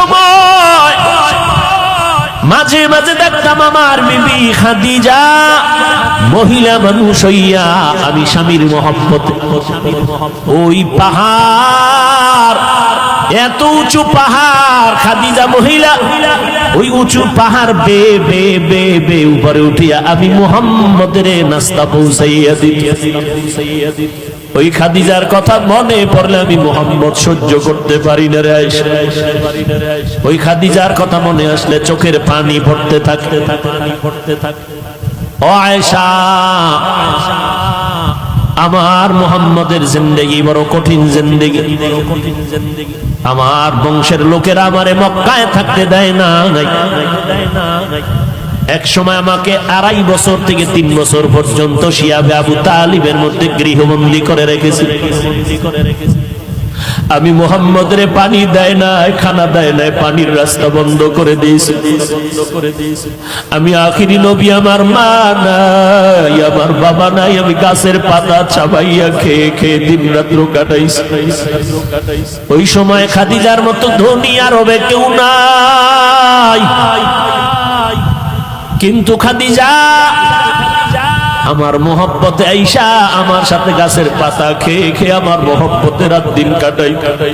সময়। মাঝে মাঝে দেখতাম আমার বিবি খাদিজা, মহিলা মানুষ হইয়া আমি স্বামীর মহব্বত ওই পাহাড়, এত উঁচু পাহাড়, খাদিজা মহিলা, ওই উঁচু পাহাড় বে বে বে বে উপরে উঠিয়া আমি মোহাম্মদের নাস্তা পৌঁছাইয়া দিত ওই খাদিজার কথা মনে পড়লে আমি মোহাম্মদ সহ্য করতে পারি না রে ওই খাদিজার কথা মনে আসলে চোখের পানি ভরতে থাকতে থাকতে থাকতে ও আমার মোহাম্মদের জিন্দেগি বড় কঠিন জিন্দেগি। আমার বংশের লোকেরা আমারে মক্কায় থাকতে দেয় না। এক সময় আমাকে আড়াই বছর থেকে তিন বছর পর্যন্ত শিয়াবে আবু তালিবের মধ্যে গৃহবন্দী করে রেখেছি। আমি মোহাম্মদের পানি দেয় না খানা দেয় না পানির রাস্তা বন্ধ করে দিয়েছি। আমি আখিরি নবী আমার মা নাই, আমার বাবা নাই, আমি গাছের পাতা চাবাইয়া খেয়ে খেয়ে দিন রাত্র কাটাইছি। ওই সময় খাদিজার মতো ধনী আর হবে কেউ নাই। কিন্তু খাদিজা, আমার মোহব্বতে আইসা আমার সাথে গাছের পাতা খেয়ে খেয়ে আমার মোহব্বতের রাত দিন কাটাই কাটাই।